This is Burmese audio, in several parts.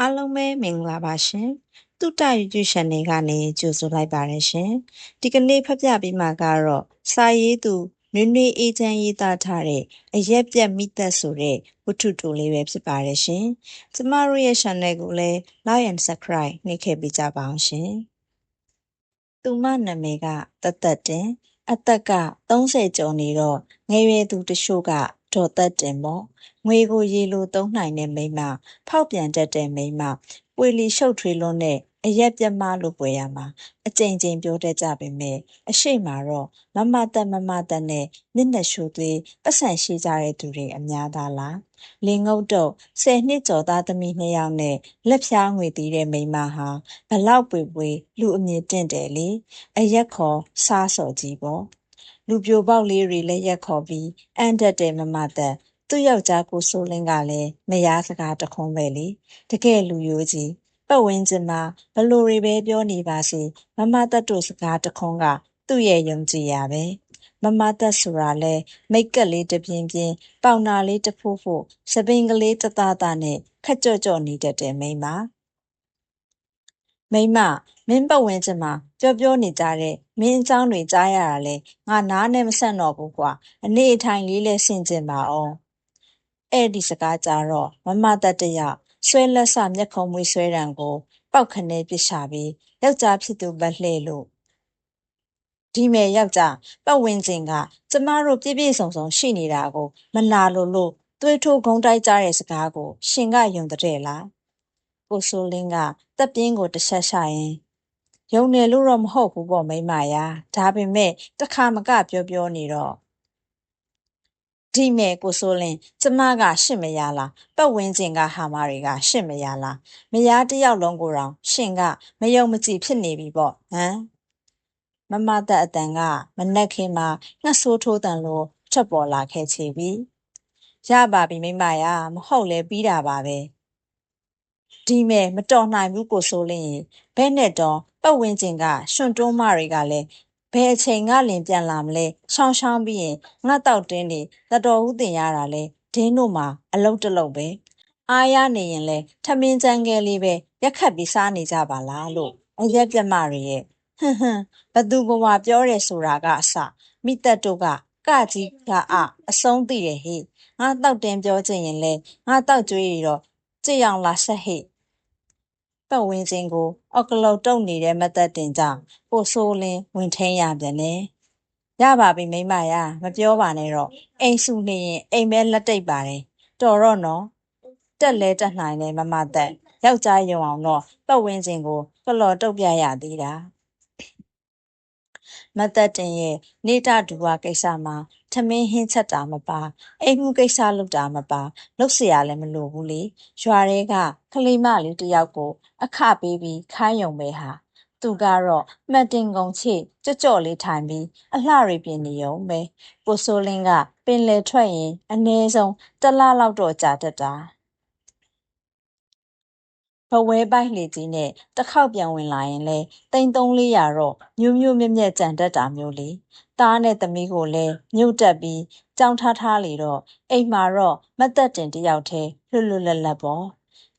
အားလုံးပဲမင်္ဂလာပါရှင်။တုတ္တ YouTube Channel ကနေကြိုဆိုလိုက်ပါတယ်ရှင်။ဒီကနေ့ဖတ်ပြပေးမှာကတော့စာရေးသူနွေနွေအေးချမ်းရေးသားထားတဲ့အရက်ပြက်မိသက်ဆိုတဲ့ဝတ္ထုတိုလေးပဲဖြစ်ပါတယ်ရှင်။ကျမတို့ရဲ့ channel ကိုလည်း like and subscribe နှိပ်ခဲ့ပေးကြပါအောင်ရှင်။သူမနာမည်ကတသက်တင်အသက်က30ကျော်နေတော့ငယ်ရွယ်သူတချို့ကဒေါ်သက်တင်ပေါ့ ငွေကိုရေလိုသုံးနိုင်တဲ့မိန်းမဖောက်ပြန်တတ်တဲ့မိန်းမပွေလီရှုပ်ထွေးလွန်းတဲ့အရက်ပြတ်မလို့ပွဲရမှာအကြိမ်ကြိမ်ပြောတတ်ကြပေမဲ့အရှိမတော့မမတက်မမတက်နဲ့မျက်နှာရှိုးသွေးပတ်စံရှိကြတဲ့သူတွေအများသားလားလင်ငုတ်တော့ဆယ်နှစ်ကျော်သားသမီးနှစ်ယောက်နဲ့လက်ဖြားငွေတီးတဲ့မိန်းမဟာဘလောက်ပွေပွေလူအမြင့်တင့်တယ်လေအရက်ခေါ်စားစော်ကြီးပေါ့လူပြိုပေါက်လေးတွေလည်းရက်ခေါ်ပြီးအန်တက်တဲ့မမသက် သူ့ယောက်ျားကိုစိုးလင်းကလည်းမယားစကားတခွန်းပဲလေတကယ်လူရိုးကြီးပတ်ဝန်းကျင်မှာဘလို့တွေပဲပြောနေပါစေမမသက်တို့စကားတခွန်းကသူ့ရဲ့ယုံကြည်ရပဲမမသက်ဆိုတာလဲမိတ်ကက်လေးတပြင်းပြင်းပေါင်နာလေးတဖိုးဖိုးစပင်ကလေးတသားသားနဲ့ခက်ကြော့ကြော့နေတတ်တဲ့မိန်းမမိမမင်းပတ်ဝန်းကျင်မှာပြောပြောနေကြတဲ့မင်းအကြောင်းတွေကြားရတာလဲငါနားနဲ့မဆက်တော့ဘူးကွာအနေအထိုင်လေးလဲဆင်ကျင်ပါအောင် အဲ့ဒီစကားကြတော့မမတတ်တရဆွဲလက်ဆမျက်ခုံးမွေးဆွဲတံကို ပောက်ခနဲပစ်ရှာပြီးယောက်ျားဖြစ်သူဗလှဲ့လို့ဒီမဲ့ယောက်ျားပတ်ဝန်းကျင်ကကျမတို့ပြည့်ပြည့်စုံစုံရှိနေတာကိုမနာလို့လို့သွေးထိုးဂုံတိုက်ကြတဲ့စကားကို ရှင်ကယုံတဲ့လားကိုဆိုလင်းကတပ်ပြင်းကိုတဆက်ရှာရင်ယုံတယ်လို့တော့မဟုတ်ဘူးပေါ့မိမယာဒါပေမဲ့တခါမကပြောပြောနေတော့ ဒီမဲ့ကိုဆိုလင်းကျမက ရှစ်မရလားပတ်ဝန်းကျင်ကဟာမတွေက ရှစ်မရလားမယားတယောက်လုံးကိုတော့ရှင်က မယုံမကြည်ဖြစ်နေပြီပေါ့ဟမ်မမသက်အတန်ကမနက်ခင်းမှာငှက်ဆိုးထိုးတန်လို့ထွက်ပေါ်လာခဲ့ချေပြီရပါပြီမိမယာမဟုတ်လဲပြီးတာပါပဲဒီမဲ့မတော်နိုင်ဘူးကိုဆိုလင်းရင်ဘဲနဲ့တော့ပတ်ဝန်းကျင်ကရှင်တွန်းမတွေကလည်းဘ ယ်အချိန်ကလင်ပြန်လာမလဲရှောင်းရှောင်းပြီးရင်ငါတောက်တင်းနေတတော်ဟုတင်ရတာလဲဒင်းတို့မှာအလုတ်တလုတ်ပဲအားရနေရင်လဲထမင်းချမ်းကဲလေးပဲရက်ခတ်ပြီးစားနေကြပါလားလို့အရက်ပြတ်မတွေရဲ့ဟွန်းဟွန်းဘသူကဝါပြောတယ်ဆိုတာကအစမိသက်တို့ကကကြီးကအအဆုံးသိတယ်ဟိငါတောက်တင်ပြောချင်ရင်လဲငါတောက်ကြွေးရတော့ကြည်အောင်လာဆက်ဟိ ပတ်ဝန်းကျင်ကို အောက်ကလုတ်တုံနေတဲ့ မသက်တင်ကြောင့် ပိုဆိုးလင်း ဝင်ထင်းရပြန်တယ်။ရပါပြီ မိမရမပြောပါနဲ့တော့ အိမ်စုနေရင် အိမ်ပဲလက်တိတ်ပါတယ် တော်တော့နော် တက်လဲတက်နိုင်တယ် မမသက် ယောက်ျားယုံအောင်တော့ ပတ်ဝန်းကျင်ကို ကလော်တုတ်ပြရသေးတာ မသက်တင်ရဲ့ နေတာဒူဝါကိစ္စမှာ ထမင်းဟင်းချက်တာမပါအိမ်မှုကိစ္စလုပ်တာမပါလုပ်เสียရလည်းမလိုဘူးလေရွာတွေကကလေးမလေးတယောက်ကို အခပေးပြီးခိုင်းယုံပဲဟာသူကတော့မှတ်တင်ကုန်ချေကြော့ကြော့လေးထိုင်ပြီးအလှတွေပြင်နေုံပဲကိုဆိုလင်းကပင်လယ်ထွက်ရင်အနည်းဆုံးတစ်လလောက်တော့ကြာတတ်တာ ဘဝဲပိုက်လေကြီးနဲ့ တစ်ခေါက်ပြန်ဝင်လာရင်လဲတိမ်300တော့မျိုးမျိုးမြက်မြက်ကြံတတ်တာမျိုးလေ သားနဲ့သမီးကိုလည်း မြုပ်တက်ပြီးကြောင်းထားထားလေတော့ အိမ်မှာတော့မတ်သက်တင်တယောက်တည်း လွတ်လွတ်လပ်လပ်ပေါ့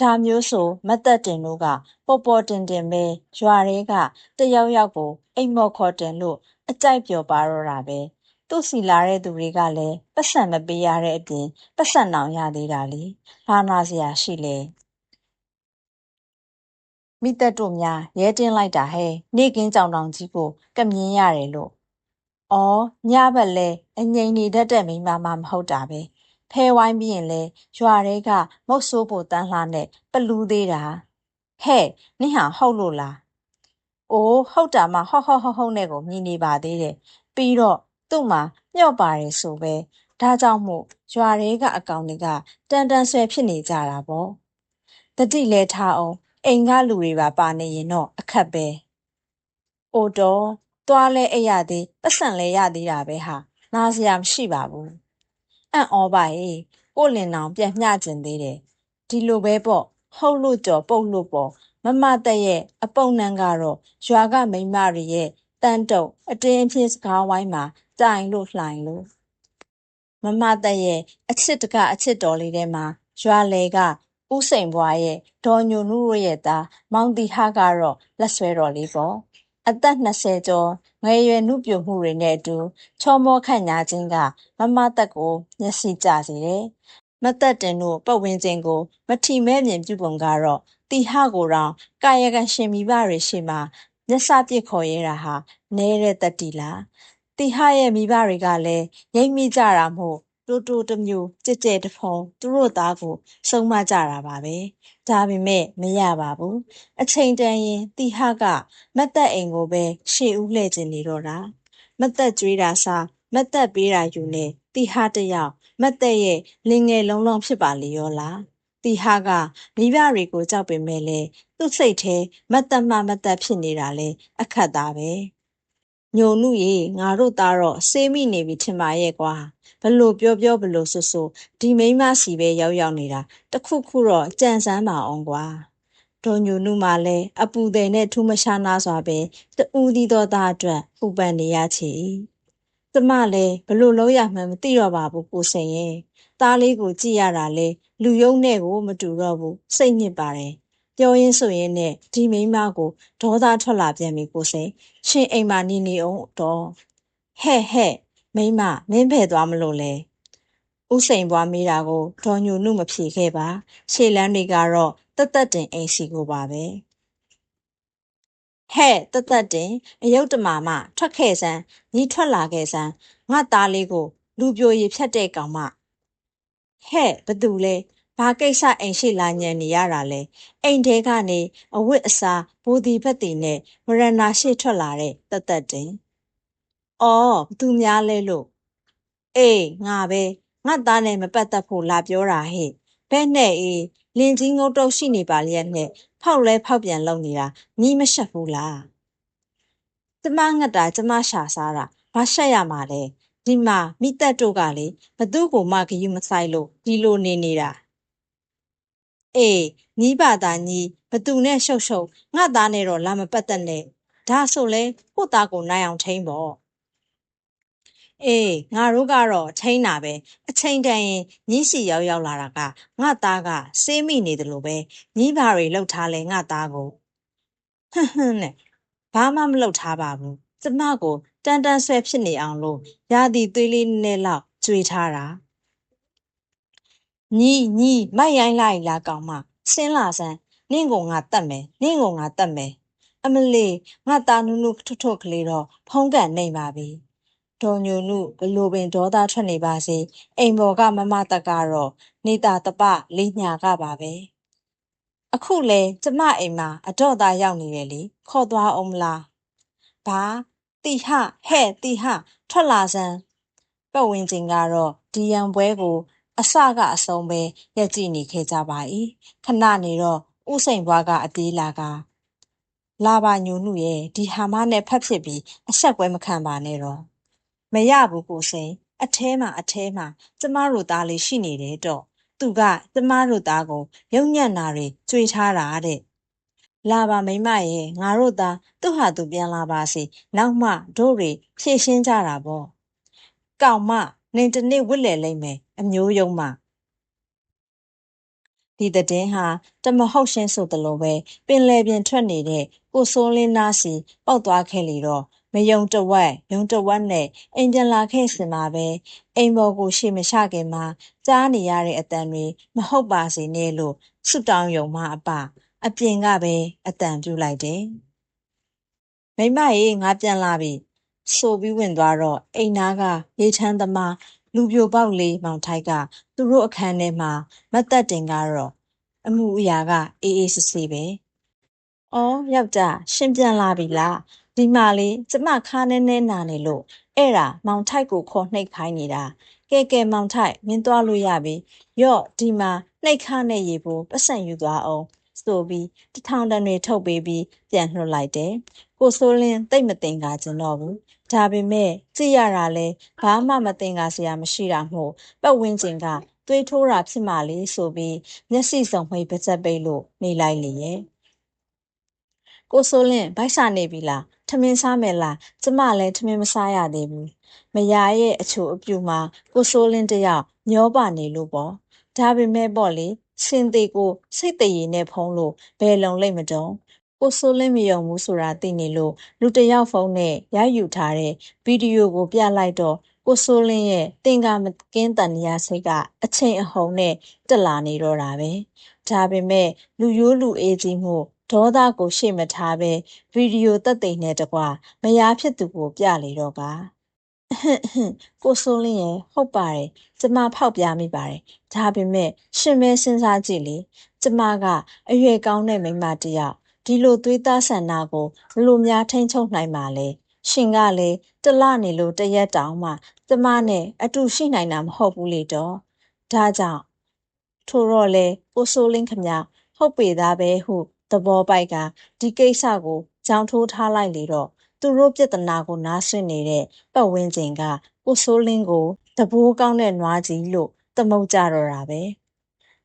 ဒါမျိုးဆိုမတ်သက်တင်တို့က ပေါ်ပေါ်တင်တင်ပဲ ရွာတွေကတယောက်ယောက်ကို အိမ်မော်ခေါ်တင်လို့ အကြိုက်ပျော်ပါတော့တာပဲ သူ့စီလာတဲ့သူတွေကလည်းပတ်စံမပေးရတဲ့အပြင်ပတ်စံနောင် ရသေးတာလေ ဘာနာစရာရှိလဲ မိသက်တို့များရဲတင်းလိုက်တာဟဲ့နေကင်းကြောင်တောင်ကြီးကိုကမြင်ရတယ်လို့။အော်ညဘက်လဲအငိမ်နေတတ်တဲ့မိန်းမမှမဟုတ်တာပဲ။ဖဲဝိုင်းပြီးရင်လဲရွာတွေကမုတ်ဆိုးဖို့တန်းလှနဲ့ပလူးသေးတာ။ဟဲ့နင့်ဟာဟုတ်လို့လား။အိုးဟုတ်တာမှဟော့ဟော့ဟော့ဟော့နဲ့ကိုမြင်နေပါသေးတယ်။ပြီးတော့သူ့မှာမျော့ပါတယ်ဆိုပဲ။ဒါကြောင့်မို့ရွာတွေကအကောင်တွေကတန်တန်ဆွဲဖြစ်နေကြတာပေါ့။တတိလဲထားအောင် အိမ်ကလူတွေပါပါနေရင်တော့အခက်ပဲ။အိုတော့သွားလဲအိပ်ရသေးပတ်စံလဲရသေးတာပဲဟာနားစရာမရှိပါဘူး။အံ့ဩပါရဲ့ကိုလင်နောင်ပြန်မျှကျင်သေးတယ်။ဒီလိုပဲပေါ့ဟုတ်လို့ကြော်ပုတ်လို့ပေါ့မမတက်ရဲ့အပုံနှံကတော့ရွာကမိန်းမတွေရဲ့တန်တုံအတင်းအဖြစ်စကားဝိုင်းမှာတိုင်လို့လှိုင်လို့မမတက်ရဲ့အချစ်တကအချစ်တော်လေးထဲမှာရွာလေက ဦးစိန်ဘွားရဲ့ဒေါ်ညိုနုတို့ရဲ့သားမောင်တီဟာကတော့လက်ဆွဲတော်လေးပေါ့အသက်20ကျော်ငယ်ရွယ်နှုပြမှုတွေနဲ့အတူချောမောခန့်ညာချင်းကမမသက်ကိုမျက်စိကျစေတယ်မသက်တင်တို့ပတ်ဝန်းကျင်ကို မထီမဲ့မြင်ပြုပုံကတော့တီဟကိုတောင်ကာယကံရှင်မိဘတွေရှိမှမျက်စပစ်ခေါ်ရတာဟာနဲတဲ့တတိလားတီဟရဲ့မိဘတွေကလည်းရိပ်မိကြတာမို့ တိုးတိုးတစ်မျိုးကြဲကြဲတဖုံ သူတို့သားကိုစုံမကြတာပါပဲ ဒါပေမဲ့ မရပါဘူး အချိန်တန်ရင်တီဟကမတ်သက်အိမ်ကိုပဲ ရှေ့ဦးလှည့်ကျင်နေတော့တာမတ်သက်ကြွေးတာစားမတ်သက်ပေးတာယူနေတီဟတယောက်မတ်သက်ရဲ့ လင်ငယ်လုံးလုံး ဖြစ်ပါလေရောလားတီဟာကမိဘတွေကို ကြောက်ပေမဲ့လေသူ့စိတ်ထဲမတ်သက်မှမတ်သက်ဖြစ်နေတာလေအခက်သားပဲ ညုံနုရေငါတို့သားတော့စေးမိနေပြီထင်ပါရဲ့ကွာဘလို့ပြောပြောဘလို့ဆိုဆိုဒီမိန်းမစီပဲရောက်ရောက်နေတာတခုခုတော့ကြံစမ်းပါအောင်ကွာဒေါ်ညိုနုမှလည်းအပူတယ်နဲ့ထူးမရှာနာစွာပဲတူးသီးသောသားအတွက်ပူပန်နေရချေကျမလည်းဘလို့လုံးရမှန်းမသိတော့ပါဘူးကိုစိန်ရဲ့သားလေးကိုကြည့်ရတာလေလူယုံနဲ့ကိုမတူတော့ဘူးစိတ်ညစ်ပါတယ် ပြောရင်းဆိုရင်နဲ့ဒီမိန်းမကိုဒေါသထွက်လာပြန်ပြီကိုစိန်ရှင်အိမ်မှာနေနေအောင်တော့ဟဲ့ဟဲ့မိမမင်းဖယ်သွားမလို့လဲဥစိန်ပွားမိတာကိုဒေါ်ညိုနုမဖြေခဲ့ပါရှေ့လန်းတွေကတော့တသက်တင်အိမ်စီကိုပါပဲဟဲ့တသက်တင်အယုတ်တမာမထွက်ခဲ့စမ်းညီထွက်လာခဲ့စမ်းငါသားလေးကို လူပြိုရည်ဖြတ်တဲ့ကောင်မဟဲ့ဘသူလဲ ဘာကိစ္စအိမ်ရှိလာညံနေရတာလဲအိမ်ထဲကနေအဝတ်အစားဘိုဒီဘက်တီနဲ့မရဏာရှေ့ထွက်လာတဲ့တသက်တင်အော်ဘသူများလဲလို့အေးငါပဲငါသားနဲ့မပတ်သက်ဖို့လာပြောတာဟဲ့ဘဲနဲ့အေးလင်ကြီးငုတ်တုတ်ရှိနေပါလျက်နဲ့ဖောက်လဲဖောက်ပြန်လုံနေတာညီမရှက်ဘူးလားကျမငတ်တာကျမရှာစားတာဘာရှက်ရမှာလဲဒီမှာမိသက်တို့ကလေဘသူ့ကိုမှဂယုမဆိုင်လို့ဒီလိုနေနေတာ အေးညီးပါသားညီးဘသူနဲ့ရှုပ်ရှုပ်ငါသားနဲ့တော့လာမပတ်သက်နဲ့ဒါဆိုလဲကိုသားကိုနိုင်အောင်ထိန်းပေါ့အေးငါတို့ကတော့ထိန်းတာပဲအချိန်တန်ရင်ညီးစီရောက်ရောက်လာတာကငါသားကစေးမိနေတယ်လို့ပဲညီးပါတွေလှုပ်ထားလဲငါသားကိုဟွန်းဟွန်းနဲ့ဘာမှမလှုပ်ထားပါဘူးကျမကိုတန်တန်ဆွဲဖြစ်နေအောင်လို့ရာသီသွေးလေးနဲ့လောက်ကြွေထားတာ ညီညီမိုက်ရိုင်းလိုက်လာကောင်မဆင်းလာစမ်းနင့်ကိုငါတတ်မယ်နင့်ကိုငါတတ်မယ်အမလေးငါသားနုနုထွတ်ထွတ်ကလေးတော့ဖုံးကန်နေပါပြီဒေါ်ညိုနုဘလိုပင်ဒေါသထွက်နေပါစေအိမ်ပေါ်ကမမတက်ကတော့နေတာတပလေးညာကပါပဲအခုလေကျမအိမ်မှာအတော့သားရောက်နေတယ်လေခေါ်သွားအောင်မလားဘာတီဟဟဲ့တီဟထွက်လာစမ်းပတ်ဝန်းကျင်ကတော့ဒီရန်ပွဲကို အစကအဆုံးပဲ ရပ်ကြည့်နေခဲ့ကြပါ၏ခဏနေတော့ ဦးစိန်ဘွားက အပြေးလာကာ-လာပါ ညိုနုရယ်၊ဒီဟာမနဲ့ ဖက်ဖြစ်ပြီး အဆက်ကွဲမခံပါနဲ့တော့။မရဘူးကိုစိန်၊အထဲမှာ အထဲမှာ ကျမတို့သားလေးရှိနေတယ်တော့။သူက ကျမတို့သားကို ယုတ်ညံ့တာတွေ ကျွေးထားတာတဲ့။လာပါ မိန်းမရယ်၊ငါတို့သား သူ့ဟာသူ ပြန်လာပါစေ၊နောက်မှ တို့တွေ ဖြေရှင်းကြတာပေါ့။ကောင်မ နင်တနေ့ ဝတ်လည်လိမ့်မယ် အမျိုးယုံမှဒီတဲ့င်းဟာတမဟုတ်ရှင်းဆိုသလိုပဲပင်လယ်ပြင်ထွက်နေတဲ့ကိုစိုးလင်းနားစီပေါက်သွားခဲ့လေတော့မယုံတဝက်ယုံတဝက်နဲ့အိမ်ပြန်လာခဲ့စင်မှာပဲအိမ်ပေါ်ကိုရှေ့မချခင်မှာကြားနေရတဲ့အတန်တွေမဟုတ်ပါစေနဲ့လို့ဆုတောင်းယုံမှအပအပြင်ကပဲအတန်ပြူလိုက်တယ်မိမရေငါပြန်လာပြီဆိုပြီးဝင်သွားတော့အိမ်နာကရေချမ်းသမား လူပြိုပေါက်လေးမောင်ထိုက်က သူတို့အခန်းထဲမှာမတ်တက်တင်ကတော့အမှုအရာက အေးအေးဆေးဆေးပဲ။အော်ယောက်ျားရှင်ပြန်လာပြီလား။ဒီမှာလေကျမခါးနဲနဲနာနေလို့အဲ့ဒါမောင်ထိုက်ကိုခေါ်နှိပ်ခိုင်းနေတာ။ကဲကဲမောင်ထိုက်မင်းသွားလို့ရပြီ။ယော့ဒီမှာနှိပ်ခါနဲ့ရေဖို့ပတ်စံယူသွားအောင် ဆိုပြီးတထောင်တန်တွေထုတ်ပေးပြီးပြန်လွှတ်လိုက်တယ်။ကိုစိုးလင်းတိတ်မတင်ကားကျင်တော့ဘူး။ဒါပေမဲ့ကြည့်ရတာလဲဘာမှမတင်ကားစရာမရှိတာမို့ပတ်ဝန်းကျင်ကသွေးထိုးတာဖြစ်မှလေဆိုပြီးမျက်စိစုံမှိတ်ပါချက်ပိတ်လို့နေလိုက်လေရဲ့။ကိုစိုးလင်းဗိုက်စာနေပြီလားထမင်းစားမယ်လားကျမလည်းထမင်းမစားရသေးဘူး။မယားရဲ့အချိုအပြူမှာကိုစိုးလင်းတယောက်မျောပါနေလို့ပေါ့။ဒါပေမဲ့ပေါ့လေ စင်သေးကိုစိတ်တရည်နဲ့ဖုံးလို့ဘယ်လုံလိမ့်မတုံကိုဆိုးလင်းမယုံဘူးဆိုတာသိနေလို့လူတစ်ယောက်ဖုန်းနဲ့ရယူထားတဲ့ဗီဒီယိုကိုပြလိုက်တော့ကိုဆိုးလင်းရဲ့တင်ကမကင်းတန်ရာစိတ်ကအချိန်အဟုန်နဲ့တက်လာနေတော့တာပဲဒါပေမဲ့လူရိုးလူအေးကြီးမှုဒေါသကိုရှေ့မထားပဲဗီဒီယိုသက်သိမ်းနဲ့တကွာမယားဖြစ်သူကိုပြလေတော့က အဟင့်အဟင့်ကိုဆိုးလင်းရဲ့ဟုတ်ပါတယ်ကျမဖောက်ပြမိပါတယ်ဒါပေမဲ့ရှင်မဲစဉ်းစားကြည့်လေကျမကအရွယ်ကောင်းတဲ့မိန်းမတစ်ယောက်ဒီလိုသွေးသားဆန္ဒကိုဘလို့များထိန်ချုပ်နိုင်ပါလဲရှင်ကလည်းတလနေလို့တရက်တောင်မှကျမနဲ့အတူရှိနိုင်တာမဟုတ်ဘူးလေတော့ဒါကြောင့်ထို့တော့လေကိုဆိုးလင်းခမဟုတ်ပေသားပဲဟုသဘောပိုက်ကဒီကိစ္စကိုကြောင်ထိုးထားလိုက်လေတော့ သူတို့ပြဿနာကို နားဆွနေတဲ့ ပတ်ဝန်းကျင်က ကိုဆိုးလင်းကို တဘိုးကောင်းတဲ့နွားကြီးလို့ သမုတ်ကြတော့တာပဲ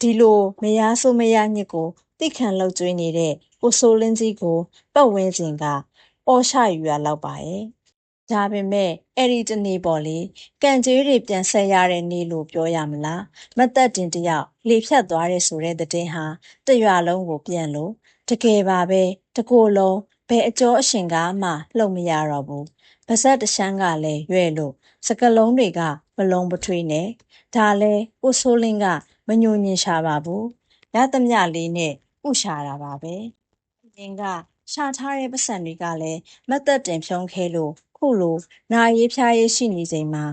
ဒီလို မယားဆိုးမယားညစ်ကိုတိခံလောက်ကျွေးနေတဲ့ ကိုဆိုးလင်းကြီးကို ပတ်ဝန်းကျင်ကအော်ရှယူရလောက်ပါရဲ့ ဒါပေမဲ့ အဲ့ဒီတနေ့ပေါ်လေ ကံကြေးတွေ ပြန်ဆက်ရတဲ့နေ့လို့ ပြောရမလား မသက်တင်တယောက်လေဖြတ်သွားတဲ့ဆိုတဲ့တဲ့င်းဟာတရွာလုံးကိုပြန်လို့ တကယ်ပါပဲတကိုယ်လုံး ဘယ်အကျော်အရှင်ကမှလှုပ်မရတော့ဘူးပါဇက်တရှမ်းကလည်းရွဲ့လို့စကလုံးတွေကမလုံးပထွေးနဲ့ဒါလဲကိုဆိုးလင်းကမညိုညင်ရှာပါဘူးရသမျှလေးနဲ့ဥရှာတာပါပဲရင်ကရှာထားတဲ့ပတ်စံတွေကလည်းမတ်သက်တင်ဖြုံးခဲလို့ခုလိုနာရေးဖြားရေးရှိနေချိန်မှာ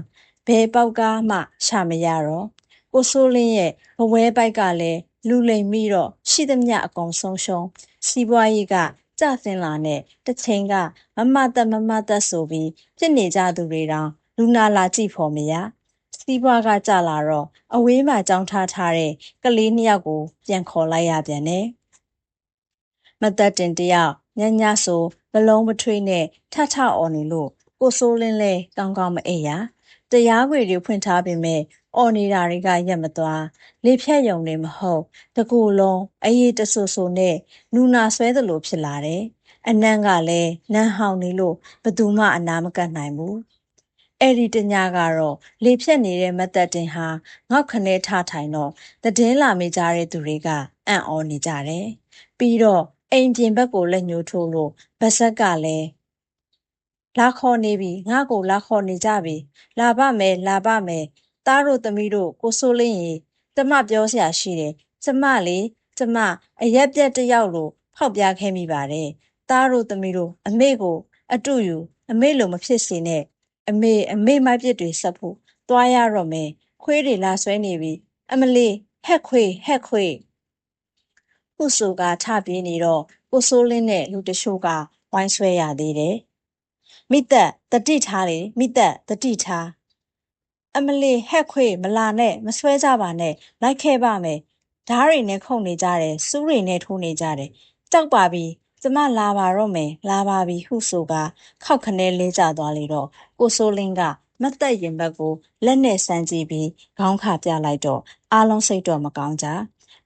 ဘယ်ပေါက်ကားမှရှာမရတော့ကိုဆိုးလင်းရဲ့ဘဝဲပိုက်ကလည်းလူလိမ်ပြီးတော့ရှိသမျှအကုန်ဆုံးရှုံးစီးပွားရေးက ကြဆင်းလာနဲ့တစ်ချိန်ကမမတက်မမတက်ဆိုပြီးဖြစ်နေကြသူတွေတောင်လူနာလာကြည့်ဖို့မရစီးပွားကကြလာတော့အဝေးမှာကြောင်းထားထားတဲ့ကလေးနှစ်ယောက်ကိုပြန်ခေါ်လိုက်ရပြန်တယ်မသက်တင်တယောက်ညညဆိုဘလုံးမထွေးနဲ့ထထအော်နေလို့ကိုဆိုးလင်းလဲကောင်းကောင်းမအိပ်ရ တရားခွေတွေဖွင့်ထားပေမဲ့အော်နေတာတွေကရက်မသွားလေဖြတ်ယုံနေမဟုတ်တကူလုံးအေးတဆူဆူနဲ့နူနာဆွဲသလိုဖြစ်လာတယ်အနံ့ကလည်းနန်းဟောင်နေလို့ဘသူမှအနာမကတ်နိုင်ဘူးအဲ့ဒီတညကတော့လေဖြတ်နေတဲ့မသက်တင်ဟာငေါက်ခနဲထထိုင်တော့တည်င်းလာမိကြတဲ့သူတွေကအံ့ဩနေကြတယ်ပြီးတော့အိမ်ပြင်ဘက်ကိုလက်ညှိုးထိုးလို့ဗဇက်ကလည်း လာခေါ်နေပြီငါ့ကိုလာခေါ်နေကြပြီလာပါမယ်လာပါမယ်သားတို့သမီးတို့ကိုဆိုးလင်းရေကျမပြောစရာရှိတယ်ကျမလေကျမအရက်ပြက်တယောက်လိုဖောက်ပြားခဲ့မိပါတယ်သားတို့သမီးတို့အမေကို အတူယူအမေလိုမဖြစ်စေနဲ့အမေအမေမိုက်ပြစ်တွေဆက်ဖို့သွားရတော့မယ်ခွေးတွေလာဆွဲနေပြီအမလီဟက်ခွေဟက်ခွေခုဆိုကထပြေးနေတော့ကိုဆိုးလင်းနဲ့လူတချို့ကဝိုင်းဆွဲရသေးတယ် မိသက်တတိထားလေမိသက်တတိထားအမလီဟက်ခွေမလာနဲ့မဆွဲကြပါနဲ့လိုက်ခဲ့ပါမယ်ဓားတွေနဲ့ခုန်နေကြတယ်စူးတွေနဲ့ထိုးနေကြတယ်ကြောက်ပါပြီကျမလာပါတော့မယ်လာပါပြီဟုဆိုကခောက်ခနဲလေးကျသွားလေတော့ကိုဆိုးလင်းကမတ်သက်ရင်ဘက်ကိုလက်နဲ့ဆန်းကြည့်ပြီးခေါင်းခါပြလိုက်တော့အားလုံးစိတ်တော့မကောင်းကြ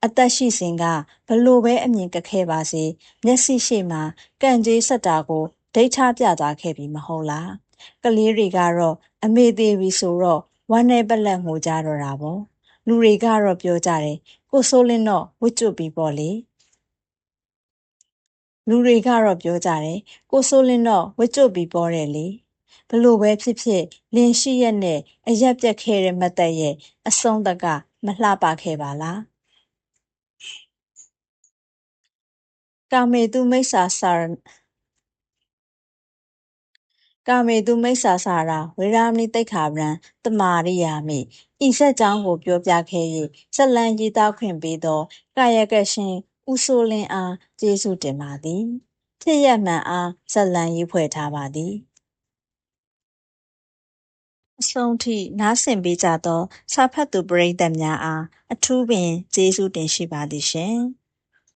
အသက်ရှိစဉ်ကဘလို့ပဲအမြင်ကခဲပါစေမျက်စိရှိမှကန့်ကြေးဆက်တာကို ဒိတ်ချပြသွားခဲ့ပြီမဟုတ်လားကလေးတွေကတော့အမေသေးပြီဆိုတော့ဝမ်းနဲ့ပလက်ငိုကြတော့တာပေါ့လူတွေကတော့ပြောကြတယ်ကိုဆိုးလင်းတော့ဝစ်ကျွတ်ပြီးပေါ့လေလူတွေကတော့ပြောကြတယ်ကိုဆိုးလင်းတော့ဝစ်ကျွတ်ပြီးပေါ်တယ်လေဘလို့ပဲဖြစ်ဖြစ်လင်းရှိရက်နဲ့အရက်ပြက်ခဲ့တဲ့မတ်သက်ရဲ့အဆုံးသက်ကမလှပခဲ့ပါလားကာမေတုမိစ္ဆာစာ ကာမေတုမိစ္ဆာစာရာဝေရမဏိတိတ်ခါဗရံတမာရိယာမိဤဆက်ကြောင်းကိုပြောပြခဲ့၍ဇလံရေးသားခွင့်ပေးသောကာယကရှင်ဦးဆိုလင်းအားကျေးဇူးတင်ပါသည်ဖြစ်ရမှန်အားဇလံရေးဖွဲ့ထားပါသည်အဆုံးထိနားဆင်ပေးကြသောစာဖတ်သူပရိသတ်များအားအထူးပင်ကျေးဇူးတင်ရှိပါသည်ရှင်